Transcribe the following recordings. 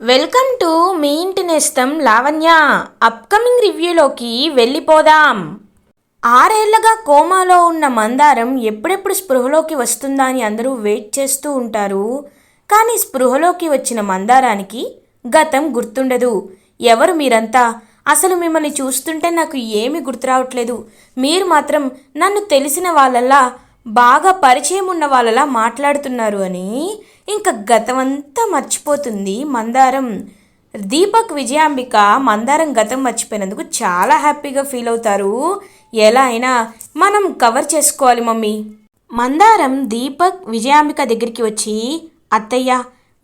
Welcome to me ఇంటి నేస్తం Lavanya. Upcoming రివ్యూలోకి వెళ్ళిపోదాం. ఆరేళ్ళగా కోమాలో ఉన్న మందారం ఎప్పుడెప్పుడు స్పృహలోకి వస్తుందా అని అందరూ వెయిట్ చేస్తూ ఉంటారు. కానీ స్పృహలోకి వచ్చిన మందారానికి గతం గుర్తుండదు. ఎవరు మీరంతా? అసలు మిమ్మల్ని చూస్తుంటే నాకు ఏమీ గుర్తురావట్లేదు. మీరు మాత్రం నన్ను తెలిసిన వాళ్ళలా బాగా పరిచయం ఉన్న వాళ్ళలా మాట్లాడుతున్నారు అని ఇంకా గతమంతా మర్చిపోతుంది మందారం. దీపక్ విజయాంబిక మందారం గతం మర్చిపోయినందుకు చాలా హ్యాపీగా ఫీల్ అవుతారు. ఎలా అయినా మనం కవర్ చేసుకోవాలి మమ్మీ. మందారం దీపక్ విజయాంబిక దగ్గరికి వచ్చి అత్తయ్య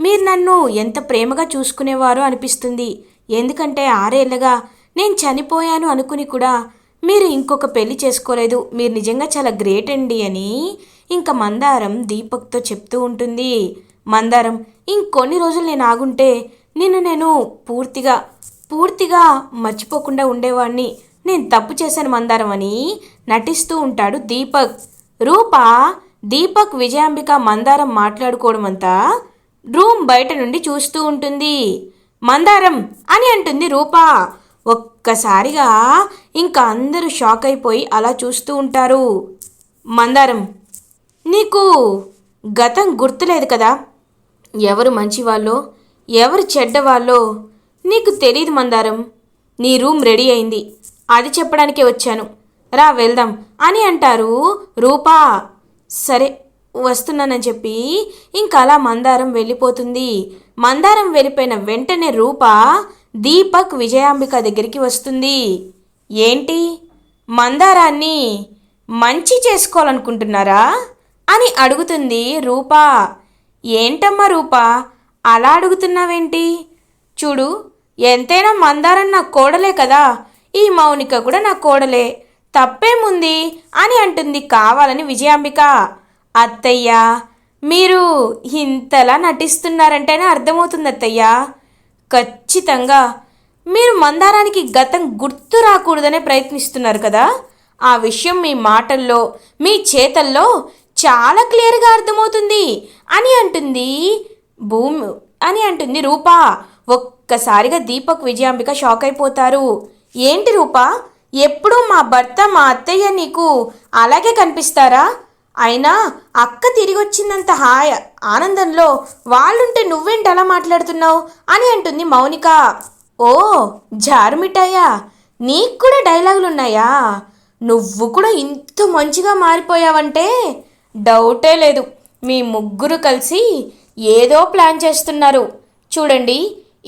మీరు నన్ను ఎంత ప్రేమగా చూసుకునేవారో అనిపిస్తుంది. ఎందుకంటే ఆరేళ్ళగా నేను చనిపోయాను అనుకుని కూడా మీరు ఇంకొక పెళ్ళి చేసుకోలేదు. మీరు నిజంగా చాలా గ్రేట్ అండి అని ఇంకా మందారం దీపక్తో చెప్తూ ఉంటుంది. మందారం ఇంకొన్ని రోజులు నేను ఆగుంటే నిన్ను నేను పూర్తిగా పూర్తిగా మర్చిపోకుండా ఉండేవాడిని నేను తప్పు చేశాను మందారం అని నటిస్తూ ఉంటాడు దీపక్. రూప దీపక్ విజయాంబిక మందారం మాట్లాడుకోవడం అంతా రూమ్ బయట నుండి చూస్తూ ఉంటుంది. మందారం అని అంటుంది రూప. ఒక్కసారిగా ఇంకా అందరూ షాక్ అయిపోయి అలా చూస్తూ ఉంటారు. మందారం నీకు గతం గుర్తులేదు కదా? ఎవరు మంచివాళ్ళో ఎవరు చెడ్డవాళ్ళో నీకు తెలియదు మందారం. నీ రూమ్ రెడీ అయింది. అది చెప్పడానికే వచ్చాను. రా వెళ్దాం అని అంటారు రూపా. సరే వస్తున్నానని చెప్పి ఇంకా అలా మందారం వెళ్ళిపోతుంది. మందారం వెళ్ళిపోయిన వెంటనే రూప దీపక్ విజయాంబిక దగ్గరికి వస్తుంది. ఏంటి? మందారాన్ని మంచి చేసుకోవాలనుకుంటున్నారా? అని అడుగుతుంది రూపా. ఏంటమ్మా రూపా? అలా అడుగుతున్నావేంటి? చూడు ఎంతైనా మందారం నా కోడలే కదా. ఈ మౌనిక కూడా నా కోడలే. తప్పేముంది అని అంటుంది కావాలని విజయాంబిక. అత్తయ్య మీరు ఇంతలా నటిస్తున్నారంటేనే అర్థమవుతుంది అత్తయ్య ఖచ్చితంగా. మీరు మందారానికి గతం గుర్తు రాకూడదనే ప్రయత్నిస్తున్నారు కదా. ఆ విషయం మీ మాటల్లో మీ చేతల్లో చాలా క్లియర్గా అర్థమవుతుంది. అని అంటుంది భూమి అని అంటుంది రూపా. ఒక్కసారిగా దీపక్ విజయాంబిక షాక్ అయిపోతారు. ఏంటి రూపా? ఎప్పుడూ మా భర్త మా అత్తయ్య నీకు అలాగే కనిపిస్తారా? అయినా అక్క తిరిగి వచ్చిందంత హాయ్ ఆనందంలో వాళ్ళుంటే నువ్వేంటి అలా మాట్లాడుతున్నావు? అని అంటుంది మౌనిక. ఓ జారుమిఠాయా? నీకు కూడా డైలాగులు ఉన్నాయా నువ్వు కూడా ఇంత మంచిగా మారిపోయావంటే డౌటే లేదు. మీ ముగ్గురు కలిసి ఏదో ప్లాన్ చేస్తున్నారు. చూడండి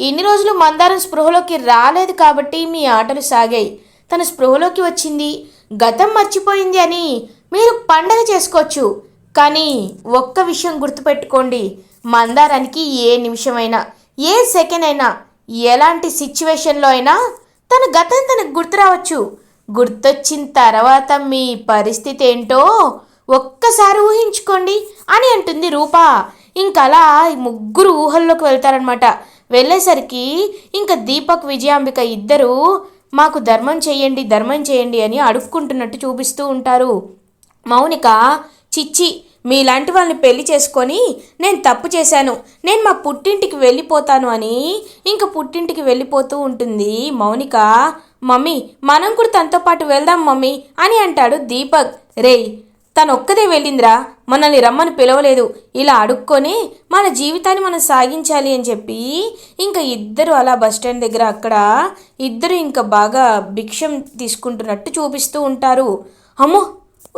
ఇన్ని రోజులు మందారం స్పృహలోకి రాలేదు కాబట్టి మీ ఆటలు సాగాయి. తన స్పృహలోకి వచ్చింది. గతం మర్చిపోయింది అని మీరు పండగ చేసుకోవచ్చు. కానీ ఒక్క విషయం గుర్తుపెట్టుకోండి మందారానికి ఏ నిమిషమైనా ఏ సెకండ్ అయినా ఎలాంటి సిచ్యువేషన్లో అయినా తన గతం తనకు గుర్తు రావచ్చు. గుర్తొచ్చిన తర్వాత మీ పరిస్థితి ఏంటో ఒక్కసారి ఊహించుకోండి అని అంటుంది రూప. ఇంకలా ముగ్గురు ఊహల్లోకి వెళ్తారనమాట వెళ్ళేసరికి ఇంకా దీపక్ విజయాంబిక ఇద్దరు మాకు ధర్మం చేయండి ధర్మం చేయండి అని అడుక్కుంటున్నట్టు చూపిస్తూ ఉంటారు. మౌనిక చిచ్చి మీలాంటి వాళ్ళని పెళ్ళి చేసుకొని నేను తప్పు చేశాను నేను మా పుట్టింటికి వెళ్ళిపోతాను అని ఇంకా పుట్టింటికి వెళ్ళిపోతూ ఉంటుంది మౌనిక. మమ్మీ మనం కూడా తనతో పాటు వెళ్దాం మమ్మీ అని అంటాడు దీపక్. రేయ్ తను ఒక్కదే వెళ్ళిందిరా మనల్ని రమ్మని పిలవలేదు. ఇలా అడుక్కొని మన జీవితాన్ని మనం సాగించాలి అని చెప్పి ఇంకా ఇద్దరు అలా బస్ స్టాండ్ దగ్గర అక్కడ ఇద్దరు ఇంకా బాగా భిక్షం తీసుకుంటున్నట్టు చూపిస్తూ ఉంటారు. అమ్మో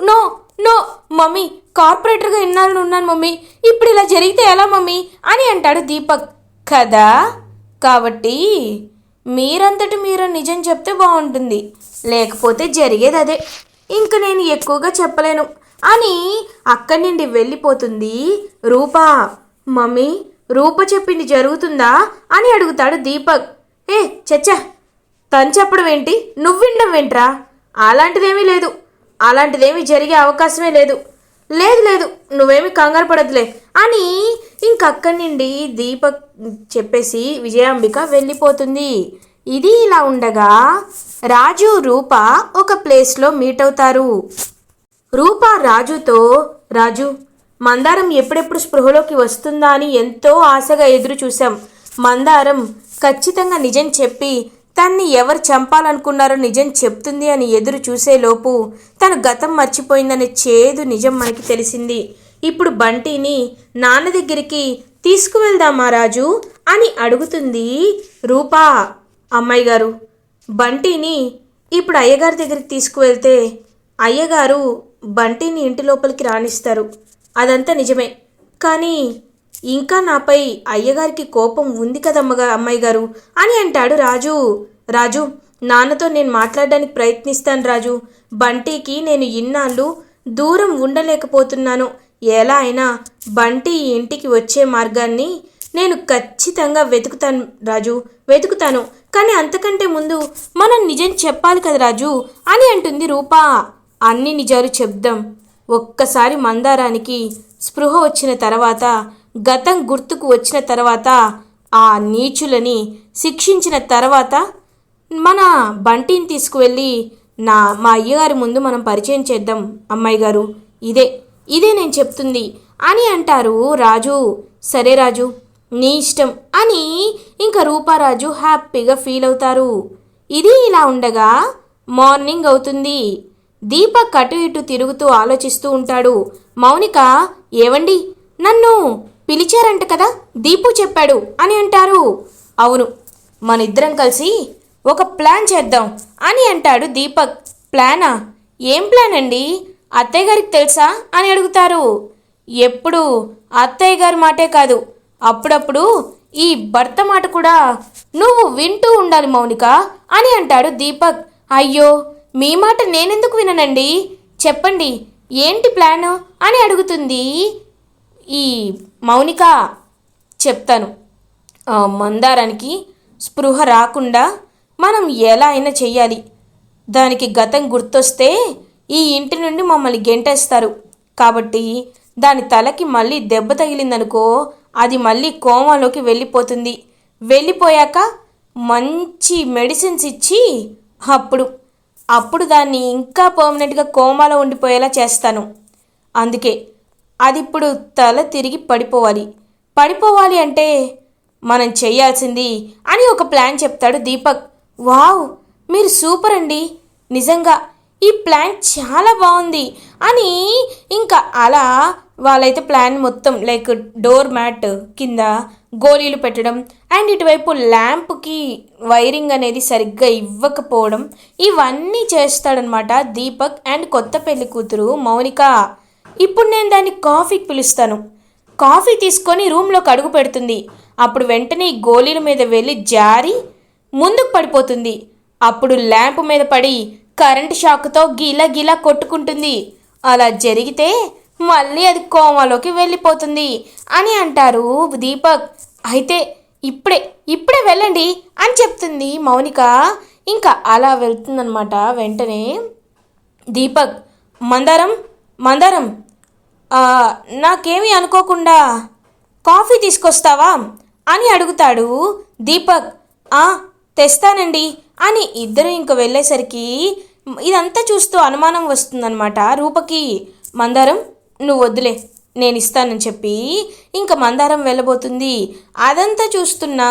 నో నో మమ్మీ కార్పొరేటర్గా ఇన్నాళ్ళు ఉన్నాను మమ్మీ. ఇప్పుడు ఇలా జరిగితే ఎలా మమ్మీ? అని అంటాడు దీపక్. కదా? కాబట్టి మీరంతటి మీరు నిజం చెప్తే బాగుంటుంది. లేకపోతే జరిగేది అదే. ఇంక నేను ఎక్కువగా చెప్పలేను. అని అక్కడి నుండి వెళ్ళిపోతుంది రూపా. మమ్మీ రూప చెప్పింది జరుగుతుందా? అని అడుగుతాడు దీపక్. ఏ చచ్చా తను చెప్పడం ఏంటి? నువ్వు వినడం ఏంట్రా? అలాంటిదేమీ లేదు. అలాంటిదేమీ జరిగే అవకాశమే లేదు. లేదు లేదు నువ్వేమి కంగారు పడద్దులే అని ఇంకక్కడి నుండి దీపక్ చెప్పేసి విజయాంబిక వెళ్ళిపోతుంది. ఇది ఇలా ఉండగా రాజు రూప ఒక ప్లేస్లో మీట్ అవుతారు. రూప రాజుతో రాజు మందారం ఎప్పుడెప్పుడు స్పృహలోకి వస్తుందా అని ఎంతో ఆశగా ఎదురు చూశాం. మందారం ఖచ్చితంగా నిజం చెప్పి తన్ని ఎవరు చంపాలనుకున్నారో నిజం చెప్తుంది అని ఎదురు చూసేలోపు తన గతం మర్చిపోయిందనే చేదు నిజం మనకి తెలిసింది. ఇప్పుడు బంటిని నాన్న దగ్గరికి తీసుకువెళ్దామా రాజు? అని అడుగుతుంది రూపా. అమ్మాయి గారు బంటిని ఇప్పుడు అయ్యగారి దగ్గరికి తీసుకువెళ్తే అయ్యగారు బంటిని ఇంటి లోపలికి రాణిస్తారు అదంతా నిజమే. కానీ ఇంకా నాపై అయ్యగారికి కోపం ఉంది కదమ్మగా అమ్మాయి గారు? అని అంటాడు రాజు. రాజు నాన్నతో నేను మాట్లాడడానికి ప్రయత్నిస్తాను రాజు. బంటికి నేను ఇన్నాళ్ళు దూరం ఉండలేకపోతున్నాను. ఎలా అయినా బంటి ఇంటికి వచ్చే మార్గాన్ని నేను ఖచ్చితంగా వెతుకుతాను రాజు. వెతుకుతాను. కానీ అంతకంటే ముందు మనం నిజం చెప్పాలి కదా రాజు? అని అంటుంది రూపా. అన్ని నిజాలు చెప్దాం. ఒక్కసారి మందారానికి స్పృహ వచ్చిన తర్వాత గతం గుర్తుకు వచ్చిన తర్వాత ఆ నీచులని శిక్షించిన తర్వాత మన బంటిని తీసుకువెళ్ళి నా మా అయ్యగారి ముందు మనం పరిచయం చేద్దాం. అమ్మాయి గారు ఇదే ఇదే నేను చెప్తుంది అని అంటారు రాజు. సరే రాజు నీ ఇష్టం అని ఇంకా రూపారాజు హ్యాపీగా ఫీల్ అవుతారు. ఇది ఇలా ఉండగా మార్నింగ్ అవుతుంది. దీపక్ అటు ఇటు తిరుగుతూ ఆలోచిస్తూ ఉంటాడు. మౌనిక ఏవండి? నన్ను పిలిచారంట కదా దీపు చెప్పాడు అని అంటారు. అవును మన ఇద్దరం కలిసి ఒక ప్లాన్ చేద్దాం అని అంటాడు దీపక్. ప్లానా? ఏం ప్లాన్ అండి అత్తయ్య గారికి తెలుసా? అని అడుగుతారు. ఎప్పుడు? అత్తయ్య గారి మాటే కాదు అప్పుడప్పుడు ఈ భర్త మాట కూడా నువ్వు వింటూ ఉండాలి మౌనిక అని అంటాడు దీపక్. అయ్యో మీ మాట నేనెందుకు విననండి? చెప్పండి. ఏంటి ప్లాను? అని అడుగుతుంది ఈ మౌనిక. చెప్తాను. మందారానికి స్పృహ రాకుండా మనం ఎలా అయినా చెయ్యాలి. దానికి గతం గుర్తొస్తే ఈ ఇంటి నుండి మమ్మల్ని గెంటేస్తారు. కాబట్టి దాని తలకి మళ్ళీ దెబ్బ తగిలిందనుకో అది మళ్ళీ కోమాలోకి వెళ్ళిపోతుంది. వెళ్ళిపోయాక మంచి మెడిసిన్స్ ఇచ్చి అప్పుడు అప్పుడు దాన్ని ఇంకా పర్మనెంట్గా కోమాలో ఉండిపోయేలా చేస్తాను. అందుకే అది ఇప్పుడు తల తిరిగి పడిపోవాలి. పడిపోవాలి అంటే మనం చేయాల్సింది అని ఒక ప్లాన్ చెప్తాడు దీపక్. వావ్ మీరు సూపర్ అండి. నిజంగా ఈ ప్లాన్ చాలా బాగుంది అని ఇంకా అలా వాళ్ళైతే ప్లాన్ మొత్తం లైక్ డోర్ మ్యాట్ కింద గోళీలు పెట్టడం అండ్ ఇటువైపు ల్యాంప్కి వైరింగ్ అనేది సరిగ్గా ఇవ్వకపోవడం ఇవన్నీ చేస్తాడనమాట దీపక్ అండ్ కొత్త పెళ్ళి కూతురు మౌనిక. ఇప్పుడు నేను దాన్ని కాఫీకి పిలుస్తాను. కాఫీ తీసుకొని రూమ్లోకి అడుగు పెడుతుంది. అప్పుడు వెంటనే ఈ గోళీల మీద వెళ్ళి జారి ముందుకు పడిపోతుంది. అప్పుడు ల్యాంప్ మీద పడి కరెంట్ షాక్తో గిలా గిలా కొట్టుకుంటుంది. అలా జరిగితే మళ్ళీ అది కోమాలోకి వెళ్ళిపోతుంది అని అంటారు దీపక్. అయితే ఇప్పుడే ఇప్పుడే వెళ్ళండి అని చెప్తుంది మౌనిక. ఇంకా అలా వెళ్తుందనమాట వెంటనే దీపక్. మందారం మందారం నాకేమీ అనుకోకుండా కాఫీ తీసుకొస్తావా అని అడుగుతాడు దీపక్. తెస్తానండి అని ఇద్దరు ఇంక వెళ్ళేసరికి ఇదంతా చూస్తూ అనుమానం వస్తుందన్నమాట రూపకి. మందారం నువ్వు వద్దులే నేను ఇస్తానని చెప్పి ఇంకా మందారం వెళ్ళబోతుంది. అదంతా చూస్తున్నా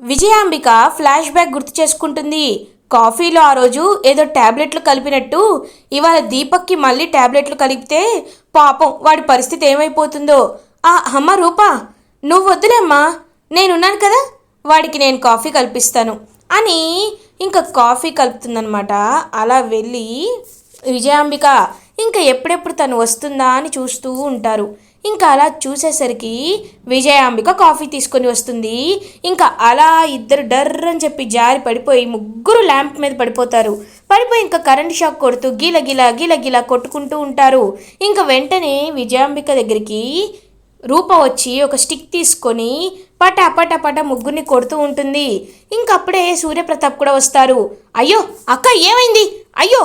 విజయాంబిక ఫ్లాష్ బ్యాక్ గుర్తు చేసుకుంటుంది. కాఫీలో ఆ రోజు ఏదో టాబ్లెట్లు కలిపినట్టు ఇవాళ దీపక్కి మళ్ళీ ట్యాబ్లెట్లు కలిపితే పాపం వాడి పరిస్థితి ఏమైపోతుందో. ఆ అమ్మ రూపా నువ్వు వద్దులేమ్మా నేనున్నాను కదా వాడికి నేను కాఫీ కల్పిస్తాను అని ఇంకా కాఫీ కలుపుతుందనమాట అలా వెళ్ళి విజయాంబిక ఇంకా ఎప్పుడెప్పుడు తను వస్తుందా అని చూస్తూ ఉంటారు. ఇంకా అలా చూసేసరికి విజయాంబిక కాఫీ తీసుకొని వస్తుంది. ఇంకా అలా ఇద్దరు డర్ అని చెప్పి జారి పడిపోయి ముగ్గురు ల్యాంప్ మీద పడిపోతారు. పడిపోయి ఇంకా కరెంట్ షాక్ కొడుతూ గీల గిల గీల గిల కొట్టుకుంటూ ఉంటారు. ఇంకా వెంటనే విజయాంబిక దగ్గరికి రూప వచ్చి ఒక స్టిక్ తీసుకొని పట పట పట ముగ్గురిని కొడుతూ ఉంటుంది. ఇంకప్పుడే సూర్యప్రతాప్ కూడా వస్తారు. అయ్యో అక్క ఏమైంది? అయ్యో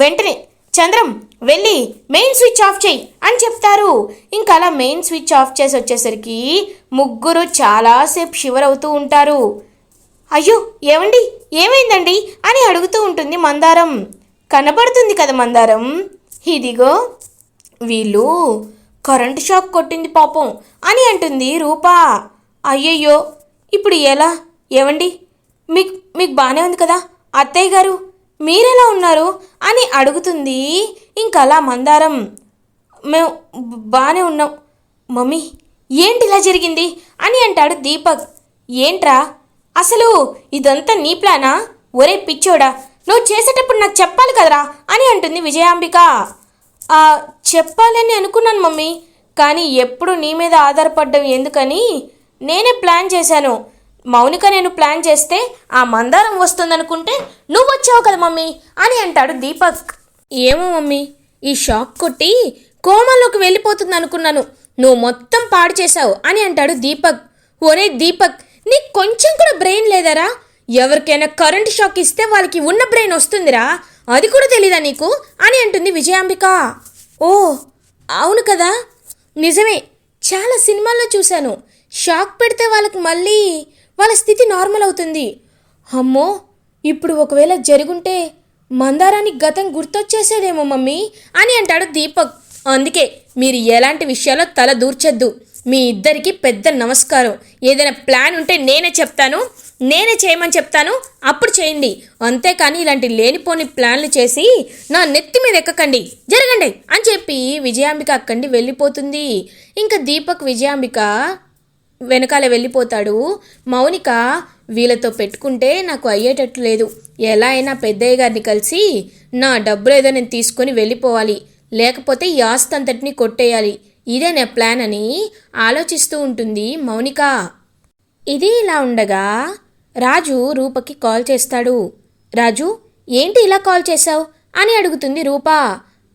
వెంటనే చంద్రం వెళ్ళి మెయిన్ స్విచ్ ఆఫ్ చేయి అని చెప్తారు. ఇంకా అలా మెయిన్ స్విచ్ ఆఫ్ చేసి వచ్చేసరికి ముగ్గురు చాలాసేపు షివర్ అవుతూ ఉంటారు. అయ్యో ఏమండి? ఏమైందండి? అని అడుగుతూ ఉంటుంది మందారం. కనబడుతుంది కదా మందారం. ఇదిగో వీళ్ళు కరెంట్ షాక్ కొట్టింది పాపం అని అంటుంది రూపా. అయ్యయ్యో ఇప్పుడు ఎలా? ఏవండి మీకు మీకు బాగానే ఉంది కదా? అత్తయ్య గారు మీరెలా ఉన్నారు? అని అడుగుతుంది ఇంకలా మందారం. మేము బాగానే ఉన్నాం. మమ్మీ ఏంటి ఇలా జరిగింది? అని అంటాడు దీపక్. ఏంట్రా? అసలు ఇదంతా నీ ప్లానా? ఒరే పిచ్చోడా నువ్వు చేసేటప్పుడు నాకు చెప్పాలి కదరా? అని అంటుంది విజయాంబిక. చెప్పాలని అనుకున్నాను మమ్మీ కానీ ఎప్పుడు నీ మీద ఆధారపడ్డం ఎందుకని నేనే ప్లాన్ చేశాను. మౌనిక నేను ప్లాన్ చేస్తే ఆ మందారం వస్తుందనుకుంటే నువ్వు వచ్చావు కదా మమ్మీ అని అంటాడు దీపక్. ఏమో మమ్మీ ఈ షాక్ కొట్టి కోమాలోకి వెళ్ళిపోతుంది అనుకున్నాను నువ్వు మొత్తం పాడు చేశావు అని అంటాడు దీపక్. ఒరే దీపక్ నీకు కొంచెం కూడా బ్రెయిన్ లేదరా? ఎవరికైనా కరెంట్ షాక్ ఇస్తే వాళ్ళకి ఉన్న బ్రెయిన్ వస్తుందిరా. అది కూడా తెలీదా నీకు? అని అంటుంది విజయాంబిక. ఓ అవును కదా? నిజమే చాలా సినిమాల్లో చూశాను. షాక్ పెడితే వాళ్ళకి మళ్ళీ వాళ్ళ స్థితి నార్మల్ అవుతుంది. అమ్మో ఇప్పుడు ఒకవేళ జరుగుంటే మందారానికి గతం గుర్తొచ్చేసేదేమో మమ్మీ అని అంటాడు దీపక్. అందుకే మీరు ఎలాంటి విషయాల్లో తల దూర్చొద్దు. మీ ఇద్దరికి పెద్ద నమస్కారం. ఏదైనా ప్లాన్ ఉంటే నేనే చెప్తాను నేనే చేయమని చెప్తాను అప్పుడు చేయండి. అంతేకాని ఇలాంటి లేనిపోని ప్లాన్లు చేసి నా నెత్తి మీద ఎక్కకండి. జరగండి అని చెప్పి విజయాంబిక అక్కడి వెళ్ళిపోతుంది. ఇంకా దీపక్ విజయాంబిక వెనకాల వెళ్ళిపోతాడు. మౌనిక వీళ్ళతో పెట్టుకుంటే నాకు అయ్యేటట్టు లేదు. ఎలా అయినా పెద్దయ్య గారిని కలిసి నా డబ్బులు ఏదో నేను తీసుకొని వెళ్ళిపోవాలి. లేకపోతే ఈ ఆస్తి అంతటిని కొట్టేయాలి. ఇదే నా ప్లాన్ అని ఆలోచిస్తూ ఉంటుంది మౌనిక. ఇది ఇలా ఉండగా రాజు రూపకి కాల్ చేస్తాడు. రాజు ఏంటి ఇలా కాల్ చేశావు? అని అడుగుతుంది రూప.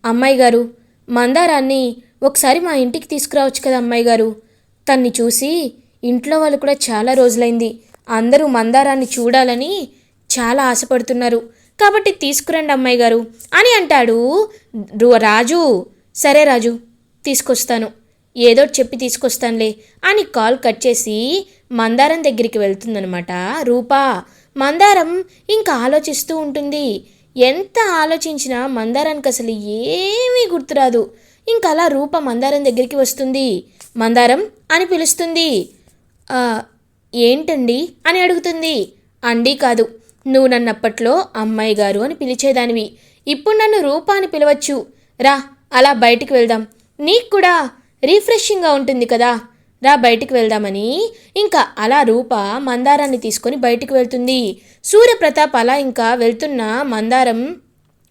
అమ్మాయి గారు మందారాన్ని ఒకసారి మా ఇంటికి తీసుకురావచ్చు కదా అమ్మాయి గారు. తన్ని చూసి ఇంట్లో వాళ్ళు కూడా చాలా రోజులైంది. అందరూ మందారాన్ని చూడాలని చాలా ఆశపడుతున్నారు. కాబట్టి తీసుకురండి అమ్మాయి గారు అని అంటాడు రు- రాజు. సరే రాజు తీసుకొస్తాను. ఏదో చెప్పి తీసుకొస్తానులే అని కాల్ కట్ చేసి మందారం దగ్గరికి వెళ్తుందనమాట రూపా మందారం ఇంకా ఆలోచిస్తూ ఉంటుంది. ఎంత ఆలోచించినా మందారానికి అసలు ఏమీ గుర్తురాదు. ఇంకా అలా రూప మందారం దగ్గరికి వస్తుంది. మందారం అని పిలుస్తుంది. ఏంటండి? అని అడుగుతుంది. అండి కాదు నువ్వు నన్ను అప్పట్లో అమ్మాయి గారు అని పిలిచేదానివి. ఇప్పుడు నన్ను రూప అని పిలవచ్చు. రా అలా బయటికి వెళ్దాం. నీకు కూడా రీఫ్రెషింగ్గా ఉంటుంది కదా. రా బయటికి వెళ్దామని. ఇంకా అలా రూప మందారాన్ని తీసుకొని బయటికి వెళ్తుంది. సూర్యప్రతాప్ అలా ఇంకా వెళ్తున్న మందారం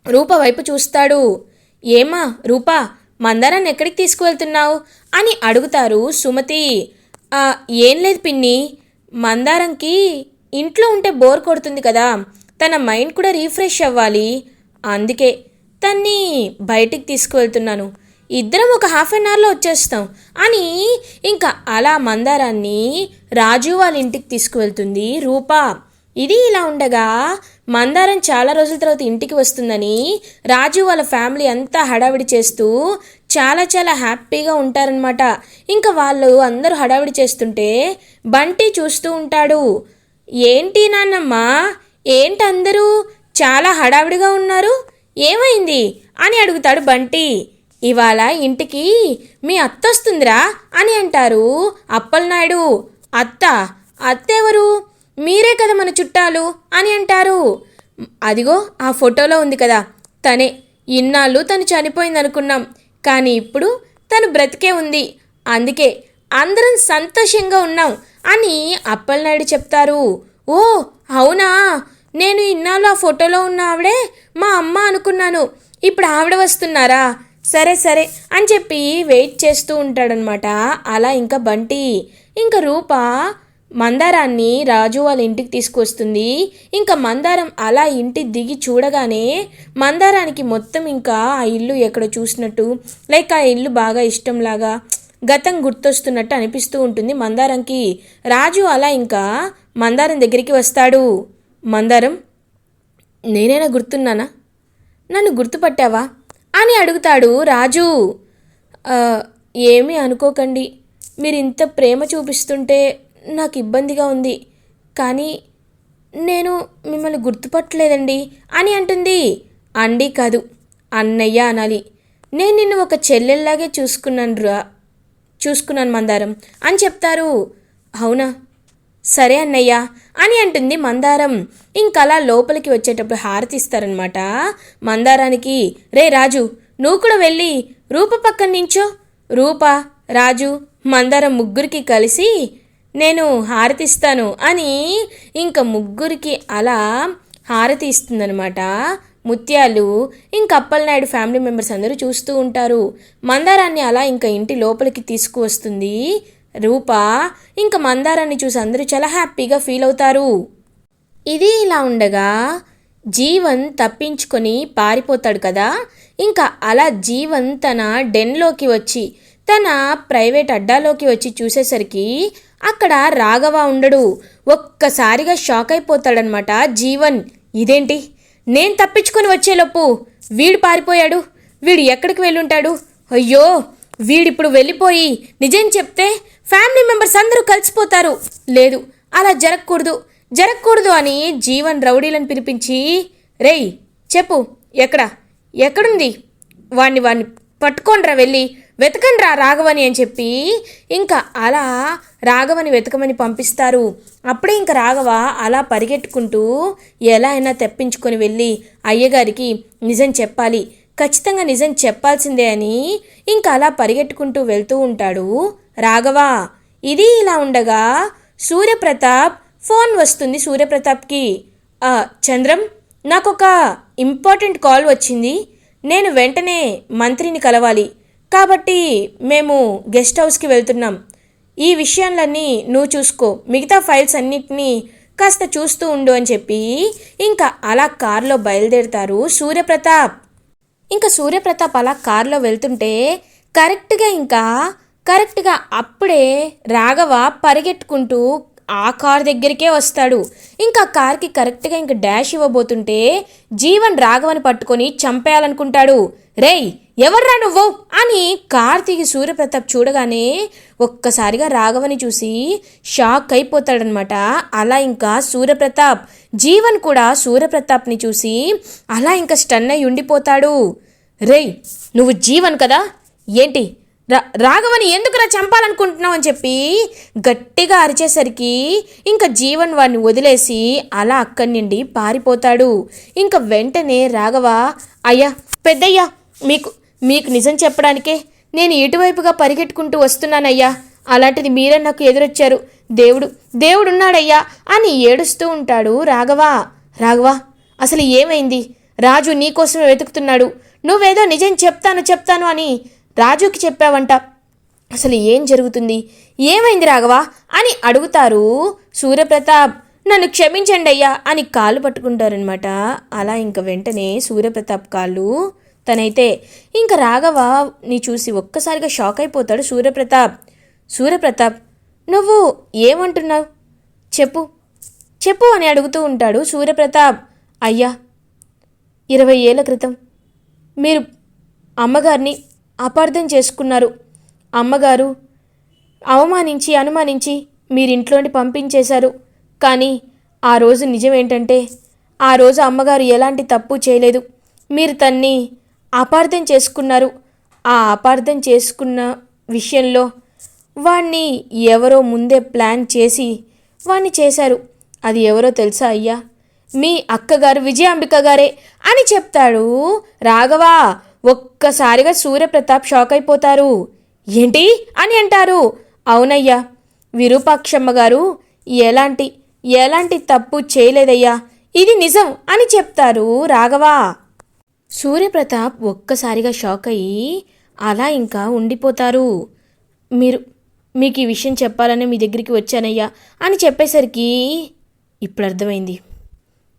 రూప వైపు చూస్తాడు. ఏమా రూపా మందారాన్ని ఎక్కడికి తీసుకువెళ్తున్నావు? అని అడుగుతారు సుమతి. ఏం లేదు పిన్ని. మందారంకి ఇంట్లో ఉంటే బోర్ కొడుతుంది కదా. తన మైండ్ కూడా రీఫ్రెష్ అవ్వాలి. అందుకే తన్ని బయటికి తీసుకువెళ్తున్నాను. ఇద్దరం ఒక హాఫ్ అన్ అవర్లో వచ్చేస్తాం అని ఇంకా అలా మందారాన్ని రాజు వాళ్ళ ఇంటికి తీసుకువెళ్తుంది రూపా. ఇది ఇలా ఉండగా మందారం చాలా రోజుల తర్వాత ఇంటికి వస్తుందని రాజు వాళ్ళ ఫ్యామిలీ అంతా హడావిడి చేస్తూ చాలా చాలా హ్యాపీగా ఉంటారనమాట ఇంకా వాళ్ళు అందరూ హడావిడి చేస్తుంటే బంటి చూస్తూ ఉంటాడు. ఏంటి నాన్నమ్మ? ఏంటి అందరూ? చాలా హడావిడిగా ఉన్నారు? ఏమైంది? అని అడుగుతాడు బంటి. ఇవాళ ఇంటికి మీ అత్త వస్తుందిరా అని అంటారు అప్పలనాయుడు. అత్త? అత్త ఎవరు మీరే కదా మన చుట్టాలు అని అంటారు. అదిగో ఆ ఫోటోలో ఉంది కదా. తనే ఇన్నాళ్ళు తను చనిపోయింది అనుకున్నాం కానీ ఇప్పుడు తను బ్రతికే ఉంది. అందుకే అందరం సంతోషంగా ఉన్నాం అని అప్పలనాయుడు చెప్తారు. ఓ అవునా? నేను ఇన్నాళ్ళు ఆ ఫోటోలో ఉన్న ఆవిడే మా అమ్మ అనుకున్నాను. ఇప్పుడు ఆవిడ వస్తున్నారా? సరే సరే అని చెప్పి వెయిట్ చేస్తూ ఉంటాడనమాట అలా ఇంకా బంటి ఇంకా రూప మందారాన్ని రాజు వాళ్ళ ఇంటికి తీసుకొస్తుంది. ఇంకా మందారం అలా ఇంటి దిగి చూడగానే మందారానికి మొత్తం ఇంకా ఆ ఇల్లు ఎక్కడ చూసినట్టు లైక్ ఆ ఇల్లు బాగా ఇష్టంలాగా గతం గుర్తొస్తున్నట్టు అనిపిస్తూ ఉంటుంది మందారంకి. రాజు అలా ఇంకా మందారం దగ్గరికి వస్తాడు. మందారం నేనైనా గుర్తున్నానా? నన్ను గుర్తుపట్టావా? అని అడుగుతాడు రాజు. ఏమీ అనుకోకండి. మీరు ఇంత ప్రేమ చూపిస్తుంటే నాకు ఇబ్బందిగా ఉంది. కానీ నేను మిమ్మల్ని గుర్తుపట్టలేదండి అని అంటుంది. అండి కాదు అన్నయ్య అనాలి. నేను నిన్ను ఒక చెల్లెల్లాగే చూసుకున్నాను రా చూసుకున్నాను మందారం అని చెప్తారు. అవునా? సరే అన్నయ్య అని అంటుంది మందారం. ఇంకలా లోపలికి వచ్చేటప్పుడు హారతి ఇస్తారనమాట మందారానికి రే రాజు నువ్వు కూడా వెళ్ళి రూప పక్కన నించో. రూప రాజు మందారం ముగ్గురికి కలిసి నేను హారతిస్తాను అని ఇంకా ముగ్గురికి అలా హారతి ఇస్తుందనమాట ముత్యాలు ఇంక అప్పలనాయుడు ఫ్యామిలీ మెంబర్స్ అందరూ చూస్తూ ఉంటారు. మందారాన్ని అలా ఇంకా ఇంటి లోపలికి తీసుకువస్తుంది రూప. ఇంకా మందారాన్ని చూసి అందరూ చాలా హ్యాపీగా ఫీల్ అవుతారు. ఇది ఇలా ఉండగా జీవన్ తప్పించుకొని పారిపోతాడు కదా. ఇంకా అలా జీవన్ తన డెన్లోకి వచ్చి తన ప్రైవేట్ అడ్డాలోకి వచ్చి చూసేసరికి అక్కడ రాఘవ ఉండడు. ఒక్కసారిగా షాక్ అయిపోతాడనమాట జీవన్. ఇదేంటి? నేను తప్పించుకొని వచ్చేలోపు వీడు పారిపోయాడు. వీడు ఎక్కడికి వెళ్ళుంటాడు? అయ్యో! వీడిప్పుడు వెళ్ళిపోయి నిజం చెప్తే ఫ్యామిలీ మెంబర్స్ అందరూ కలిసిపోతారు. లేదు అలా జరగకూడదు. జరగకూడదు అని జీవన్ రౌడీలను పిలిపించి రేయ్ చెప్పు ఎక్కడ? ఎక్కడుంది? వాణ్ణి వాణ్ణి పట్టుకోండ్రా వెళ్ళి. వెతకండి రా రాఘవని అని చెప్పి ఇంకా అలా రాఘవని వెతకమని పంపిస్తారు. అప్పుడే ఇంకా రాఘవ అలా పరిగెట్టుకుంటూ ఎలా అయినా తెప్పించుకొని వెళ్ళి అయ్యగారికి నిజం చెప్పాలి. ఖచ్చితంగా నిజం చెప్పాల్సిందే అని ఇంకా అలా పరిగెట్టుకుంటూ వెళ్తూ ఉంటాడు రాఘవ. ఇది ఇలా ఉండగా సూర్యప్రతాప్ ఫోన్ వస్తుంది సూర్యప్రతాప్కి. చంద్రం చంద్రం నాకొక ఇంపార్టెంట్ కాల్ వచ్చింది. నేను వెంటనే మంత్రిని కలవాలి. కాబట్టి మేము గెస్ట్ హౌస్కి వెళ్తున్నాం. ఈ విషయాలన్నీ నువ్వు చూసుకో. మిగతా ఫైల్స్ అన్నిటినీ కాస్త చూస్తూ ఉండు అని చెప్పి ఇంకా అలా కారులో బయలుదేరుతారు సూర్యప్రతాప్. ఇంకా సూర్యప్రతాప్ అలా కారులో వెళ్తుంటే కరెక్ట్గా ఇంకా కరెక్ట్గా అప్పుడే రాఘవ పరిగెట్టుకుంటూ ఆ కార్ దగ్గరికే వస్తాడు. ఇంకా కార్కి కరెక్ట్గా ఇంకా డాష్ ఇవ్వబోతుంటే జీవన్ రాఘవని పట్టుకొని చంపేయాలనుకుంటాడు. రేయ్ ఎవర్రా నువ్వు? అని కార్ సూర్యప్రతాప్ చూడగానే ఒక్కసారిగా రాఘవని చూసి షాక్ అయిపోతాడనమాట. అలా ఇంకా సూర్యప్రతాప్ జీవన్ కూడా సూర్యప్రతాప్ని చూసి అలా ఇంకా స్టన్ అయి ఉండిపోతాడు రేయ్ నువ్వు జీవన్ కదా? ఏంటి? రా రాఘవని ఎందుకురా చంపాలనుకుంటున్నావు అని చెప్పి గట్టిగా అరిచేసరికి ఇంకా జీవన్ వాడిని వదిలేసి అలా అక్కడి నుండి పారిపోతాడు. ఇంకా వెంటనే రాఘవ అయ్యా పెద్దయ్యా మీకు మీకు నిజం చెప్పడానికే నేను ఇటువైపుగా పరిగెట్టుకుంటూ వస్తున్నానయ్యా. అలాంటిది మీరే నాకు ఎదురొచ్చారు. దేవుడు దేవుడున్నాడయ్యా అని ఏడుస్తూ ఉంటాడు రాఘవ. రాఘవ అసలు ఏమైంది? రాజు నీకోసమే వెతుకుతున్నాడు. నువ్వేదో నిజం చెప్తాను చెప్తాను అని రాజుకి చెప్పావంట. అసలు ఏం జరుగుతుంది? ఏమైంది రాఘవా? అని అడుగుతారు సూర్యప్రతాప్. నన్ను క్షమించండి అయ్యా అని కాళ్ళు పట్టుకుంటారనమాట అలా ఇంక వెంటనే సూర్యప్రతాప్ కాళ్ళు తనైతే. ఇంకా రాఘవ నీ చూసి ఒక్కసారిగా షాక్ అయిపోతాడు సూర్యప్రతాప్. సూర్యప్రతాప్ నువ్వు ఏమంటున్నావు? చెప్పు చెప్పు అని అడుగుతూ ఉంటాడు సూర్యప్రతాప్. అయ్యా ఇరవై ఏళ్ళ క్రితం మీరు అమ్మగారిని అపార్థం చేసుకున్నారు. అమ్మగారు అవమానించి అనుమానించి మీరింట్లోని పంపించేశారు. కానీ ఆ రోజు నిజమేంటంటే ఆ రోజు అమ్మగారు ఎలాంటి తప్పు చేయలేదు. మీరు తన్ని అపార్థం చేసుకున్నారు. ఆ అపార్థం చేసుకున్న విషయంలో వాణ్ణి ఎవరో ముందే ప్లాన్ చేసి వాణ్ణి చేశారు. అది ఎవరో తెలుసా అయ్యా? మీ అక్కగారు విజయాంబిక గారే అని చెప్తాడు రాఘవా. ఒక్కసారిగా సూర్యప్రతాప్ షాక్ అయిపోతారు. ఏంటి? అని అంటారు. అవునయ్యా విరూపాక్షమ్మ గారు ఎలాంటి ఎలాంటి తప్పు చేయలేదయ్యా ఇది నిజం అని చెప్తారు రాఘవా. సూర్యప్రతాప్ ఒక్కసారిగా షాక్ అయ్యి అలా ఇంకా ఉండిపోతారు. మీరు మీకు ఈ విషయం చెప్పాలని మీ దగ్గరికి వచ్చానయ్యా అని చెప్పేసరికి ఇప్పుడు అర్థమైంది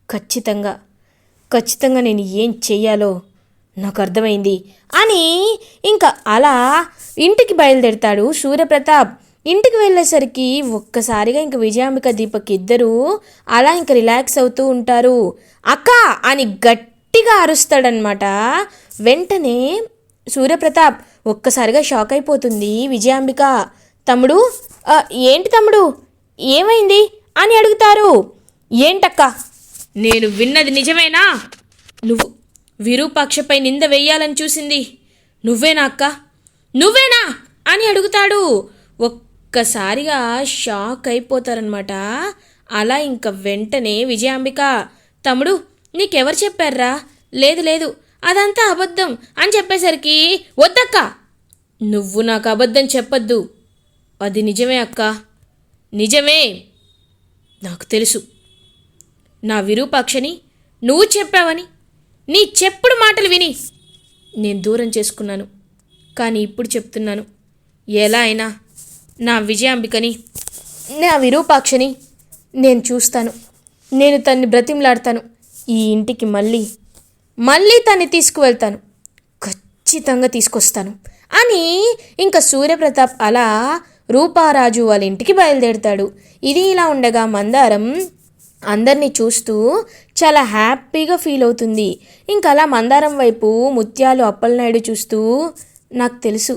ఖచ్చితంగా ఖచ్చితంగా నేను ఏం చెయ్యాలో నాకు అర్థమైంది అని ఇంకా అలా ఇంటికి బయలుదేరుతాడు సూర్యప్రతాప్. ఇంటికి వెళ్ళేసరికి ఒక్కసారిగా ఇంక విజయాంబిక దీపక్ ఇద్దరు అలా ఇంక రిలాక్స్ అవుతూ ఉంటారు. అక్క! అని గట్టిగా అరుస్తాడనమాట వెంటనే సూర్యప్రతాప్ ఒక్కసారిగా షాక్ అయిపోతుంది విజయాంబిక. తమ్ముడు ఏంటి తమ్ముడు? ఏమైంది? అని అడుగుతారు. ఏంటక్క? నేను విన్నది నిజమేనా? నువ్వు విరూపాక్షపై నింద వేయాలని చూసింది. నువ్వేనా అక్క? నువ్వేనా? అని అడుగుతాడు. ఒక్కసారిగా షాక్ అయిపోతారనమాట అలా ఇంక వెంటనే విజయాంబిక తమ్ముడు నీకెవరు చెప్పారా లేదు లేదు అదంతా అబద్ధం అని చెప్పేసరికి వద్దక్క నువ్వు నాకు అబద్ధం చెప్పొద్దు. అది నిజమే అక్క. నిజమే నాకు తెలుసు. నా విరూపాక్షని నువ్వు చెప్పావని నీ చెప్పుడు మాటలు విని. నేను దూరం చేసుకున్నాను కానీ ఇప్పుడు చెప్తున్నాను. ఎలా అయినా నా విజయాంబికని నా విరూపాక్షని నేను చూస్తాను. నేను తన్ని బ్రతిమలాడతాను. ఈ ఇంటికి మళ్ళీ మళ్ళీ తన్ని తీసుకువెళ్తాను. ఖచ్చితంగా తీసుకొస్తాను అని ఇంకా సూర్యప్రతాప్ అలా రూపారాజు వాళ్ళ ఇంటికి బయలుదేరుతాడు. ఇది ఇలా ఉండగా మందారం అందరినీ చూస్తూ చాలా హ్యాపీగా ఫీల్ అవుతుంది. ఇంకా అలా మందారం వైపు ముత్యాలు అప్పలనాయుడు చూస్తూ నాకు తెలుసు.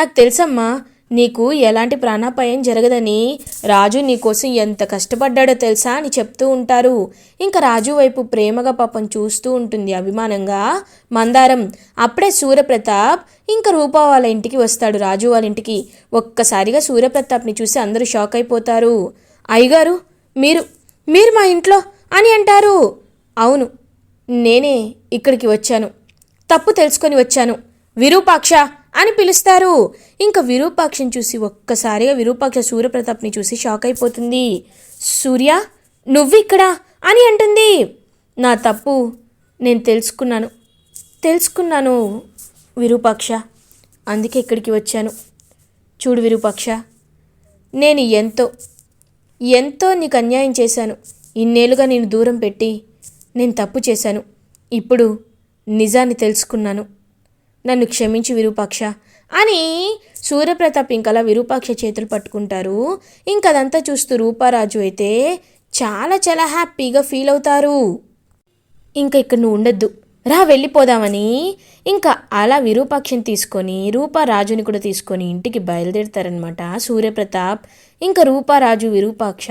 నాకు తెలుసమ్మా నీకు ఎలాంటి ప్రాణాపాయం జరగదని. రాజు నీకోసం ఎంత కష్టపడ్డాడో తెలుసా? అని చెప్తూ ఉంటారు. ఇంకా రాజు వైపు ప్రేమగా పాపం చూస్తూ ఉంటుంది అభిమానంగా. మందారం అప్పుడే సూర్యప్రతాప్ ఇంకా రూపా వాళ్ళ ఇంటికి వస్తాడు. రాజు వాళ్ళ ఇంటికి. ఒక్కసారిగా సూర్యప్రతాప్ని చూసి అందరూ షాక్ అయిపోతారు. అయ్యగారు మీరు మీరు మా ఇంట్లో అని అంటారు. అవును నేనే ఇక్కడికి వచ్చాను. తప్పు తెలుసుకొని వచ్చాను. విరూపాక్ష అని పిలుస్తారు. ఇంకా విరూపాక్షని చూసి ఒక్కసారిగా విరూపాక్ష సూర్యప్రతాప్ని చూసి షాక్ అయిపోతుంది. సూర్య నువ్వు ఇక్కడ అని అంటుంది. నా తప్పు నేను తెలుసుకున్నాను. తెలుసుకున్నాను విరూపాక్ష. అందుకే ఇక్కడికి వచ్చాను. చూడు విరూపాక్ష నేను ఎంతో ఎంతో నీకు అన్యాయం చేశాను. ఇన్నేళ్ళుగా నేను దూరం పెట్టి నేను తప్పు చేశాను. ఇప్పుడు నిజాన్ని తెలుసుకున్నాను. నన్ను క్షమించి విరూపాక్ష అని సూర్యప్రతాప్ ఇంకలా విరూపాక్ష చేతులు పట్టుకుంటారు. ఇంకదంతా చూస్తూ రూపారాజు అయితే చాలా చాలా హ్యాపీగా ఫీల్ అవుతారు. ఇంకా ఇక్కడ నువ్వు ఉండొద్దు. రా వెళ్ళిపోదామని. ఇంకా అలా విరూపాక్షని తీసుకొని రూపారాజుని కూడా తీసుకొని ఇంటికి బయలుదేరుతారనమాట సూర్యప్రతాప్. ఇంకా రూపారాజు విరూపాక్ష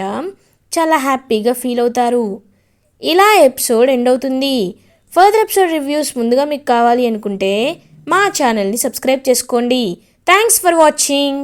చాలా హ్యాపీగా ఫీల్ అవుతారు. ఇలా ఎపిసోడ్ ఎండ్ అవుతుంది. ఫర్దర్ ఎపిసోడ్ రివ్యూస్ ముందుగా మీకు కావాలి అనుకుంటే మా ఛానల్ని సబ్స్క్రైబ్ చేసుకోండి. Thanks for watching.